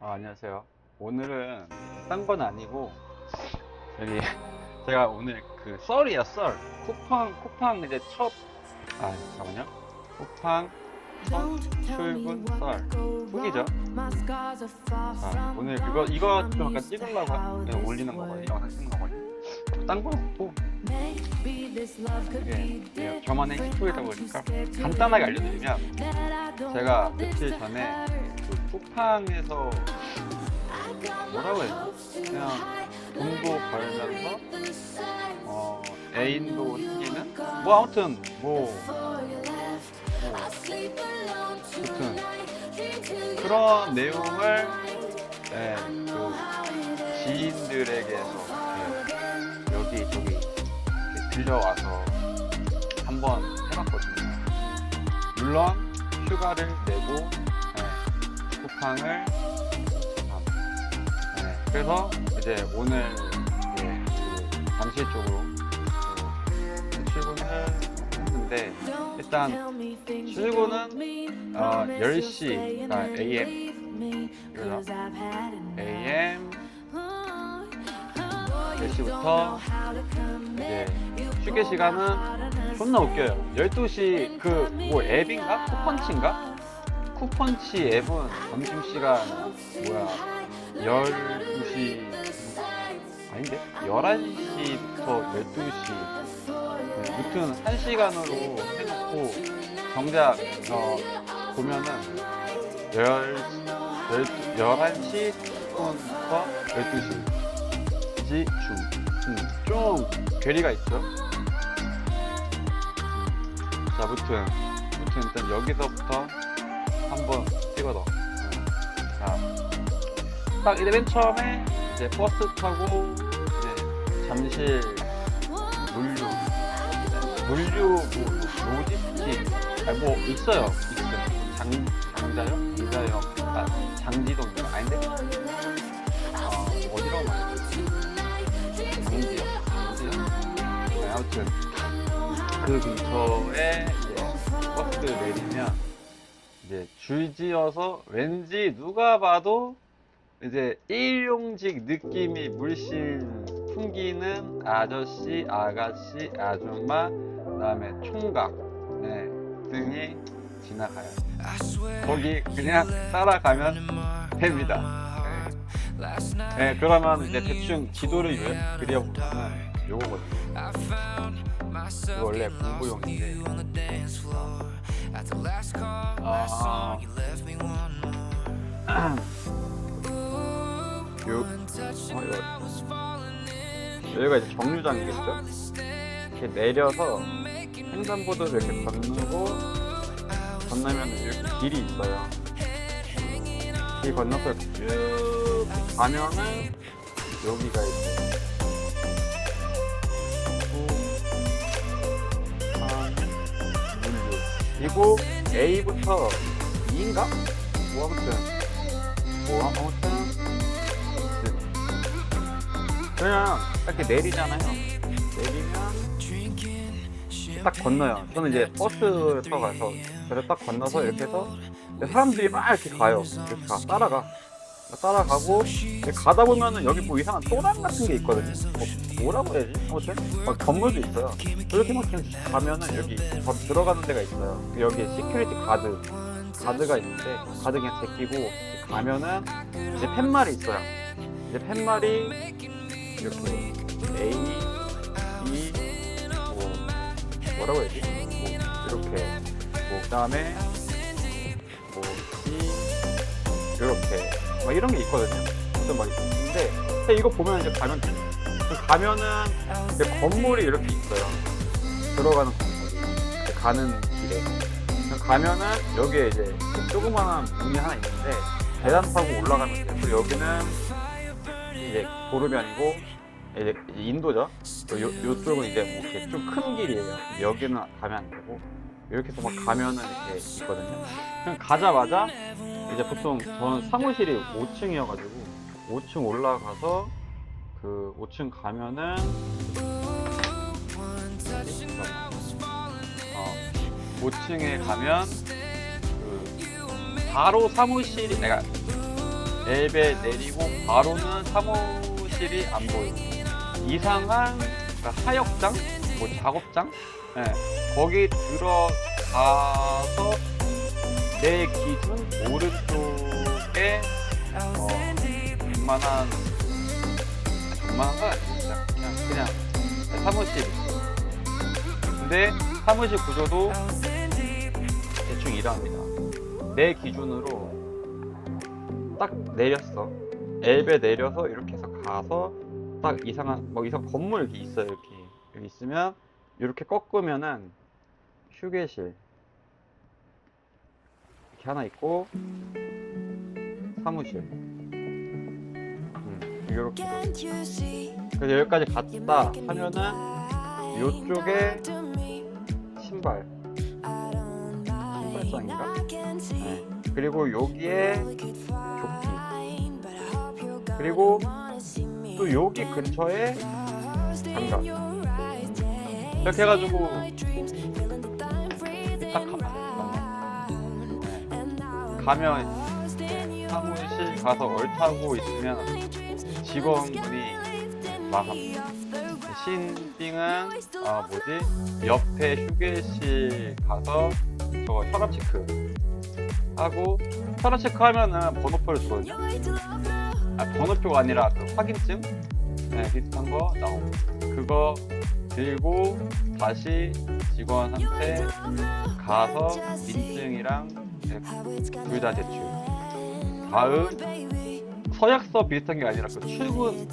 아, 안녕하세요. 오늘은 딴 건 아니고 여기 제가 오늘 그 썰이야 썰. 쿠팡 쿠팡 이제 첫 아 잠깐만요. 쿠팡 첫 출근 썰. 후기죠. 자 오늘 그거 이거 좀 약간 찍으려고 하- 그냥 올리는 거거든요. 영상 찍는 거거든요. 딴건 없고. 이게 저만의 히스토리다 보니까 간단하게 알려드리면 제가 며칠 전에 그 쿠팡에서 뭐라고 해야 되지? 그냥 돈도 벌면서 어, 애인도 생기는 뭐 아무튼 뭐, 뭐 아무튼 그런 내용을 네, 그 지인들에게서 이렇게 여기 저기 들려와서 한번 해봤거든요. 물론 휴가를 내고 네, 쿠팡을 네, 그래서 이제 오늘 이제 그 잠실 쪽으로 그 출근을 했는데 일단 출근은 어, 10시 그러니까 AM 그래서 AM 10시부터 이제 휴게 시간은 존나 웃겨요 12시 그 뭐 앱인가? 쿠펀치인가? 쿠펀치 앱은 점심시간 뭐야? 12시. 아닌데? 11시부터 12시. 네, 무튼 1시간으로 해놓고 정작 어, 보면은 10, 11시 10분부터 12시. 중. 음, 좀 괴리가 있죠? 자 무튼 무튼 일단 여기서부터 한번 찍어넣어 자딱 이제 맨 처음에 이제 버스 타고 이제 잠실 물류 물류 뭐 로지스틱 아니 뭐 있어요. 있어요. 장 장자요? 이자요? 아 장지동 아닌데? 어 어디라고 말했지? 장지요. 장지요? 네, 아무튼 그 근처에 버스 내리면 이제 줄지어서 왠지 누가 봐도 이제 일용직 느낌이 물씬 풍기는 아저씨, 아가씨, 아줌마, 그다음에 총각 네, 등이 지나가요. 거기 그냥 따라가면 됩니다. 네. 네, 그러면 이제 대충 지도를 요- 그려보면 요거거든요. 이거 원래 공부용인데. 아, 요, 어, 이거. 여기가 이제 정류장이겠죠? 이렇게 내려서 횡단보도를 이렇게 건너고 건너면 이렇게 길이 있어요. 길 건너서 쭉 가면은 여기가 아, 그리고 A부터 2인가? 뭐 아무튼 뭐 아무튼 그냥 이렇게 내리잖아요. 내리면 딱 건너요. 저는 이제 버스 타고 가서 그래서 딱 건너서 이렇게 해서 사람들이 막 이렇게 가요. 이렇게 가, 따라가. 따라가고 가다 보면은 여기 뭐 이상한 또랑 같은 게 있거든요. 뭐, 뭐라고 해야지? 아무튼 막 건물도 있어요. 이렇게 막 그냥 가면은 여기 더 들어가는 데가 있어요. 여기 시큐리티 가드 가드가 있는데 가드 그냥 제끼고 가면은 이제 팻말이 있어요. 이제 팻말이 이렇게 A, B, 뭐 뭐라고 해야지? 뭐 이렇게 뭐 그다음에 뭐 C 이렇게 막 이런 게 있거든요. 어떤 막 있는데 이거 보면 이제 가면 돼요. 그 가면은 이제 건물이 이렇게 있어요. 들어가는 건물이 가는 길에 가면은 여기에 이제 조그마한 문이 하나 있는데 계단 타고 올라가면. 그리고 여기는 이제 도로변이고 이제 인도죠. 요, 요쪽은 이제 뭐 이렇게 좀 큰 길이에요. 여기는 가면 안 되고 이렇게 해서 막 가면은 이렇게 있거든요. 그냥 가자마자 이제 보통 저는 사무실이 5층이어가지고 5층 올라가서 그 5층 가면은 어, 5층에 가면 그 바로 사무실이 내가 엘베 내리고 바로는 사무실이 안 보여요. 이상한 그러니까 하역장, 뭐 작업장, 예, 거기 들어가서 내 기준 오른쪽에 어, 웬만한 웬만한 건 아니고 그냥 그냥, 사무실. 근데 사무실 구조도 대충 이러합니다. 내 기준으로 딱 내렸어. 엘베 내려서 이렇게 해서 가서 딱 이상한 뭐 이상 건물 이렇게 있어요. 이렇게 여기 있으면 이렇게 꺾으면은 휴게실 이렇게 하나 있고 사무실 음, 이렇게 그래서 여기까지 갔다 하면은 요쪽에 신발 신발장인가? 네. 그리고 여기에 조끼 그리고 또 여기 근처에 장갑 이렇게 해가지고 딱 가면 네. 가면 사무실 가서 얼타고 있으면 직원분이 말합 신빙은 아 뭐지? 옆에 휴게실 가서 저거 혈압 체크 하고 혈압 체크 하면은 번호표를 주거든요. 아 번호표가 아니라 그 확인증? 네, 비슷한 거 나오고 그거 들고 다시 직원한테 가서 인증이랑 둘 다 제출. 다음 서약서 비슷한 게 아니라 그 출근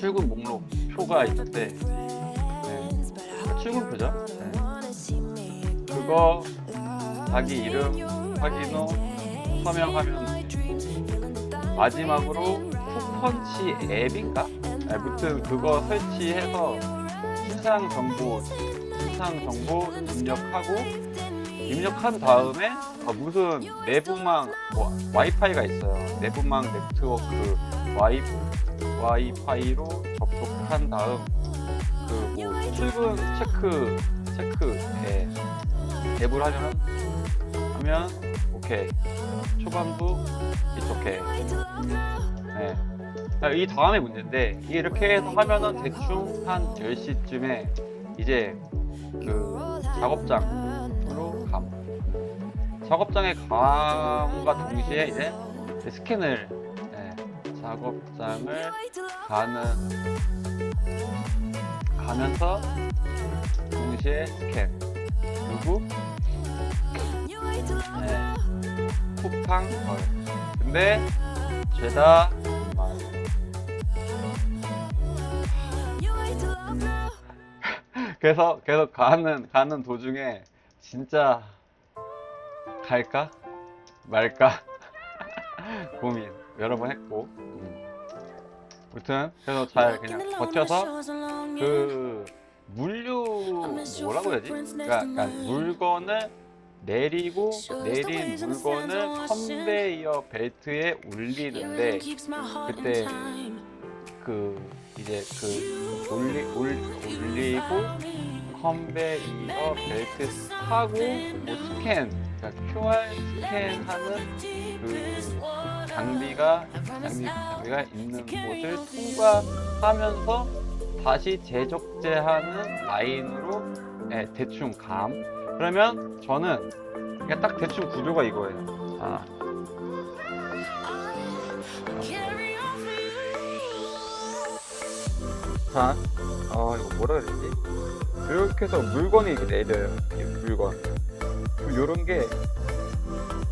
출근 목록 표가 있는데 네. 그 출근 표죠 네. 그거 자기 이름 확인 후 서명하면 마지막으로 푸펀치 앱인가? 네, 무튼 그거 설치해서 신상 정보 신상 정보 입력하고 입력한 다음에 아, 무슨 내부망 뭐 와이파이가 있어요. 내부망 네트워크 와이 와이파이로 접속한 다음 그뭐 출근 체크 체크에 앱을 하면 하면 오케이 초반부 이렇게 네. 자, 이 다음에 문제인데 이렇게 해서 하면은 대충 한 10시쯤에 이제 그 작업장으로 감 작업장에 감과 동시에 이제 스캔을 네, 작업장을 가는 가면서 동시에 스캔. 그리고 네, 쿠팡 걸 근데 죄다 말. 그래서 계속 가는 가는 도중에 진짜 갈까? 말까? 고민. 여러 번 했고. 음. 아무튼 그래서 잘 그냥 버텨서 그 물류 뭐라고 해야지? 그러니까, 그러니까 물건을 내리고 내린 물건을 컨베이어 벨트에 올리는데 그때 그 이제 그 올리, 올, 올리고 컨베이어 벨트 타고 뭐 스캔 그러니까 QR 스캔하는 그 장비가 장비, 장비가 있는 곳을 통과하면서 다시 재적재하는 라인으로 예, 대충 감 그러면 저는 그냥 딱 대충 구조가 이거예요 자 자, 아 이거 뭐라 그랬지? 이렇게 해서 물건이 이렇게 내려요. 이 물건. 요런 게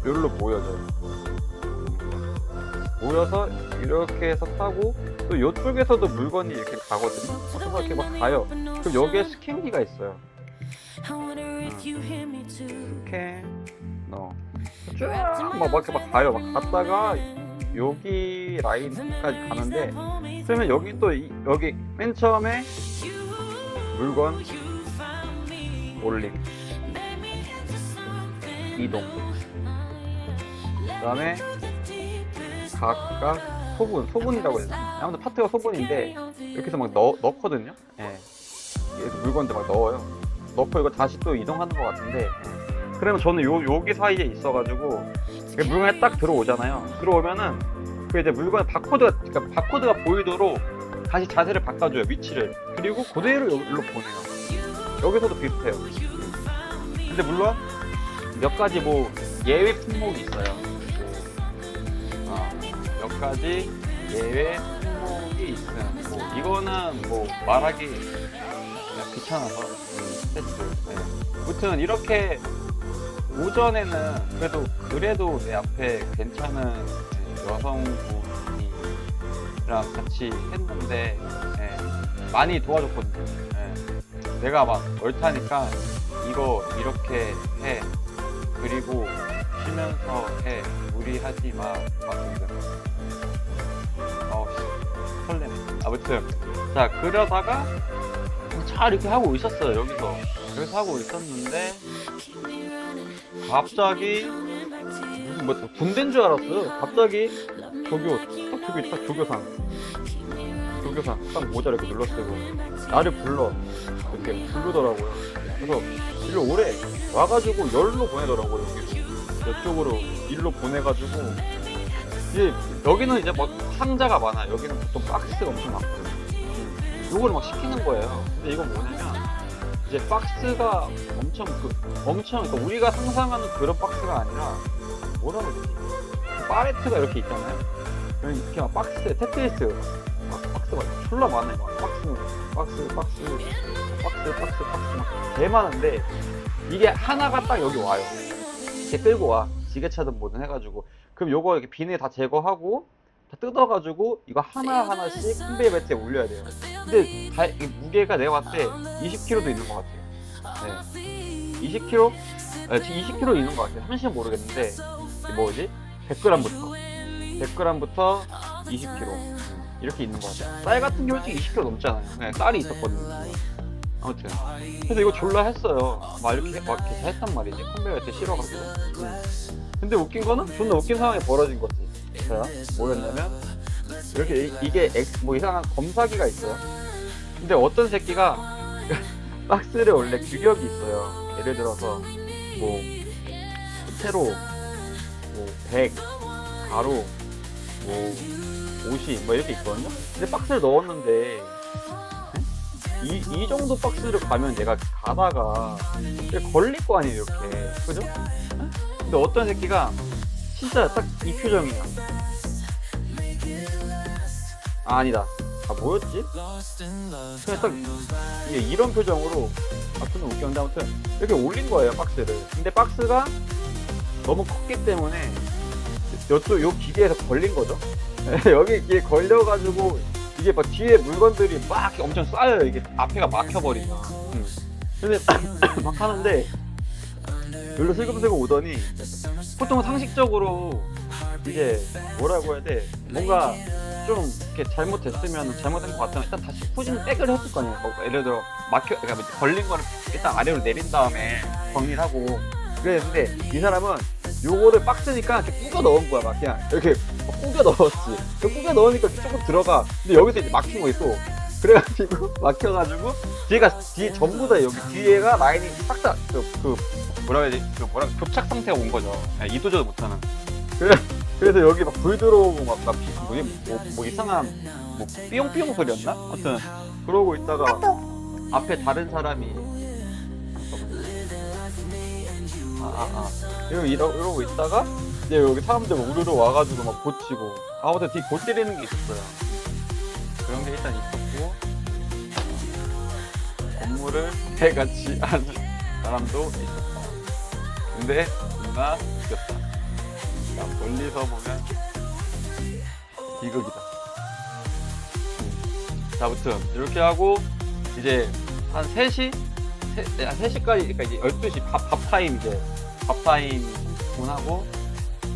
요로 모여져요. 모여서 이렇게 해서 타고 또 이쪽에서도 물건이 이렇게 가거든요. 그래서 이렇게 막 가요. 그럼 여기에 스캔기가 있어요. 스캔, 너. 쫙막 막 이렇게 막 가요. 막 갔다가 여기 라인까지 가는데 그러면 여기 또 이- 여기 맨 처음에 물건 올림 이동 그 다음에 각각 소분 소분이라고 해야 되나 아무튼 파트가 소분인데 이렇게 해서 막 넣, 넣거든요 예. 그래서 물건들 막 넣어요 넣고 이거 다시 또 이동하는 것 같은데 예. 그러면 저는 요, 여기 사이에 있어가지고 그 물건에 딱 들어오잖아요. 들어오면은 그 이제 물건 바코드가 그러니까 바코드가 보이도록 다시 자세를 바꿔줘요 위치를. 그리고 그대로 여기로 보내요. 여기서도 비슷해요. 근데 물론 몇 가지 뭐 예외 품목이 있어요. 뭐, 어, 몇 가지 예외 품목이 있어요. 뭐 이거는 뭐 말하기 그냥 귀찮아서 음, 패스. 네. 아무튼 이렇게 오전에는 그래도 그래도 내 앞에 괜찮은 여성분이랑 같이 했는데 예, 많이 도와줬거든요. 예. 내가 막 옳다니까 이거 이렇게 해 그리고 쉬면서 해. 무리하지 마. 막근데 어우 씨, 설레네. 아무튼 자 그러다가 잘 이렇게 하고 있었어요 여기서. 여기서 하고 있었는데 갑자기 무슨 뭐 군대인 줄 알았어요. 갑자기 조교 딱 저기 딱 조교상. 조교상 딱 모자 이렇게 눌러쓰고 나를 불러. 이렇게 부르더라고요. 그래서 일로 오래 와가지고 열로 보내더라고요. 여기로 이쪽으로 일로 보내가지고. 이제 여기는 이제 뭐 상자가 많아 요. 여기는 보통 박스가 엄청 많거든요. 음, 요거를 막 시키는 거예요. 근데 이건 뭐냐면 이제 박스가 엄청 그 엄청 그러니까 우리가 상상하는 그런 박스가 아니라 뭐라 그러지? 파레트가 이렇게 있잖아요. 이렇게 막 박스에 테트리스 막 박스가 졸라 많아요 막 박스 박스 박스 박스 박스 박스 막개 많은데 이게 하나가 딱 여기 와요 이렇게 끌고 와 지게차든 뭐든 해가지고 그럼 요거 이렇게 비닐 다 제거하고 다 뜯어가지고 이거 하나 하나씩 컨베이어 벨트에 올려야 돼요 근데 다, 이 무게가 내가 봤을 때 20kg도 있는 것 같아요 네. 20kg? 네, 지금 20kg 있는 것 같아요 30은 모르겠는데 뭐지? 100g부터 100g부터 20kg 이렇게 있는 것 같아요. 쌀 같은 경우 솔직히 20kg 넘잖아요. 네, 쌀이 있었거든요. 아무튼. 그래서 이거 졸라 했어요. 막 이렇게 막 이렇게 했단 말이지. 컨베이어 벨트 실어가지고. 근데 웃긴 거는 존나 웃긴 상황이 벌어진 거지. 자 뭐였냐면 이렇게 이- 이게 엑- 뭐 이상한 검사기가 있어요. 근데 어떤 새끼가 박스를 원래 규격이 있어요. 예를 들어서 뭐 세로 뭐 100, 가로 뭐 50, 뭐 이렇게 있거든요? 근데 박스를 넣었는데 이, 이 정도 박스를 가면 내가 가다가 걸릴 거 아니에요 이렇게. 그죠? 근데 어떤 새끼가 진짜 딱 이 표정이야. 아, 아니다. 아 뭐였지? 그냥 딱 이런 표정으로 아 존나 웃겼는데 아무튼 이렇게 올린 거예요 박스를. 근데 박스가 너무 컸기 때문에 요 기계에서 걸린 거죠 여기 이게 걸려가지고 이게 막 뒤에 물건들이 막 엄청 쌓여요. 이게 앞에가 막혀버리면. 음. 근데 막 하는데 여기로 슬금슬금 오더니 보통 상식적으로 이제 뭐라고 해야 돼? 뭔가 좀 이렇게 잘못됐으면 잘못된 것 같으면 일단 다시 후진 백을 했을 거 아니에요. 뭐 예를 들어 막혀 그러니까 뭐 걸린 거를 일단 아래로 내린 다음에 정리를 하고. 그랬는데 이 사람은 요거를 박스니까 이렇게 꾸겨 넣은 거야. 막 그냥 이렇게 막 꾸겨 넣었지. 그 꾸겨 넣으니까 조금 들어가. 근데 여기서 이제 막힌 거있또 그래가지고 막혀가지고 뒤가 뒤 전부 다 여기 뒤에가 라인이 싹다그 그 뭐라 해야 되지 그 뭐라 교착 상태가 온 거죠. 예, 이도저도 못하는. 그래 그래서 여기 막 불 들어오고 막, 막 비, 뭐, 뭐, 뭐 이상한 뭐 삐용삐용 소리였나? 아무튼 그러고 있다가 앞에 다른 사람이 아아아. 이러고 이러, 이러고 있다가 이제 여기 사람들 막 우르르 와가지고 막 고치고 아무튼 뒤골 때리는 게 있었어요 그런 게 일단 있었고 업무를 해같이 하는 사람도 있었다 근데 존나 웃겼다 야, 멀리서 보면 비극이다. 음. 자, 아무튼 이렇게 하고 이제 한 3시? 3, 한 3시까지 그러니까 이제 12시 밥, 밥 타임 이제 밥 타임 분하고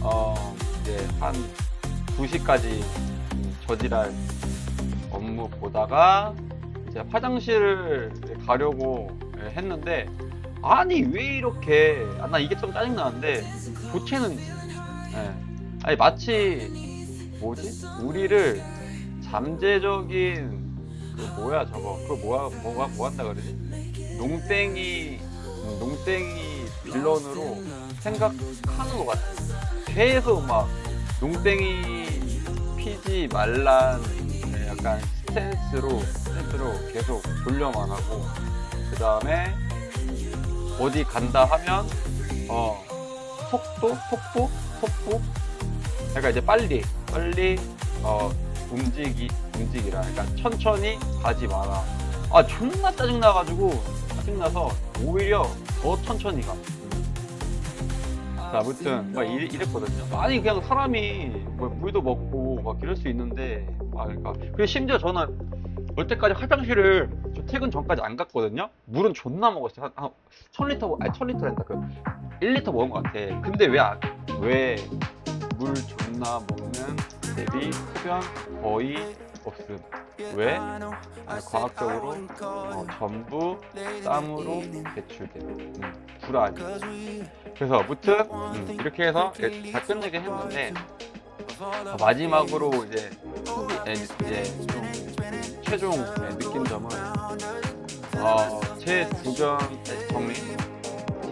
어 이제 한 2시까지 저지랄 업무 보다가 이제 화장실을 가려고 예, 했는데 아니 왜 이렇게 아, 나 이게 좀 짜증 나는데 교체는 예. 아니 마치 뭐지? 우리를 잠재적인 그 뭐야 저거 그거 뭐야 뭐가 뭐 한다 그러지? 농땡이 농땡이 빌런으로 생각하는 것 같아. 계속 막 농땡이 피지 말란 네, 약간 스탠스로 스탠스로 계속 돌려만 하고 그 다음에 어디 간다 하면 어 속도 속도 속도 그러니까 이제 빨리 빨리 어 움직이 움직이라 그러니까 천천히 가지 마라 아 존나 짜증 나가지고 짜증 나서 오히려 더 천천히 가. 자, 아무튼 막 이랬, 이랬거든요. 아니 그냥 사람이 뭐 물도 먹고 막 이럴 수 있는데 아 그러니까 그리고 심지어 저는 올 때까지 화장실을 저 퇴근 전까지 안 갔거든요. 물은 존나 먹었어요. 한, 한 1000리터 아니 1000리터랜다 그 1리터 먹은 것 같아. 근데 왜물 존나 먹는 대비 흡연 거의 없음. 왜? 아니, 과학적으로 어, 전부 땀으로 배출돼. 음, 불안이. 그래서 아무튼 음, 이렇게 해서 다 끝내긴 했는데 어, 마지막으로 이제 에, 이제 좀 최종 네, 느낀 점은 어, 제 주변 네, 정리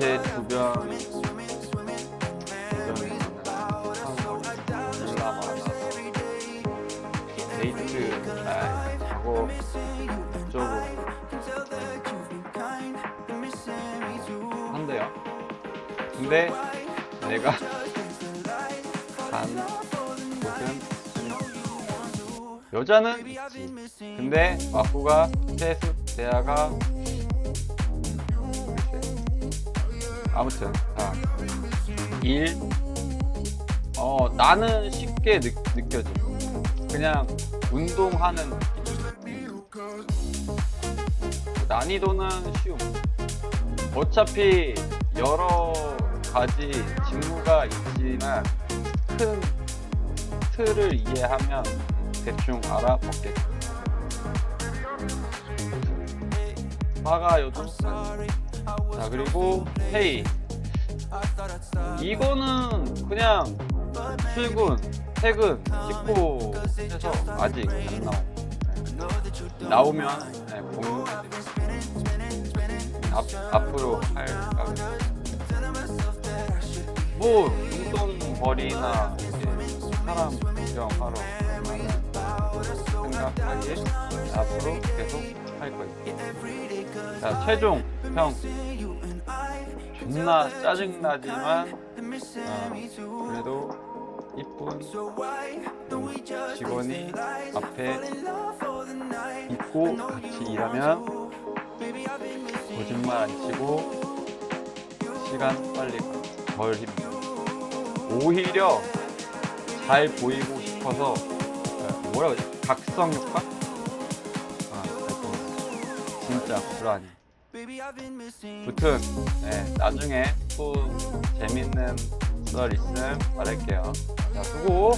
제 주변 졸라 많아서 데이트 아, 작업 쪽으로 한대요. 근데 내가 간 곳은 여자는 있지. 근데 와꾸가 세수 대야가 아무튼 자, 일 어, 나는 쉽게 느, 느껴져. 그냥 운동하는 느낌. 난이도는 쉬움. 어차피 여러 가지 직무가 있지만 큰 틀을 이해하면 대충 알아먹겠죠. 화가 요즘 자 그리고 회의 이거는 그냥 출근 퇴근 씻고 해서 아직 안 나오 나오면 네, 공유해드릴게요 앞, 앞으로 할 뭐 용돈 벌이나 이제 사람 구경하러 생각하기에 앞으로 계속 할 거예요. 자 최종 평 존나 짜증나지만 어, 그래도 이쁜 직원이 앞에 있고 같이 일하면 거짓말 안 치고 시간 빨리 가. 덜 힘들어. 오히려 잘 보이고 싶어서 어, 뭐라 그러지? 각성 효과? 아, 하여튼 진짜 불안해. 무튼 네, 나중에 또 재밌는 썰 있음 말할게요. 자 수고.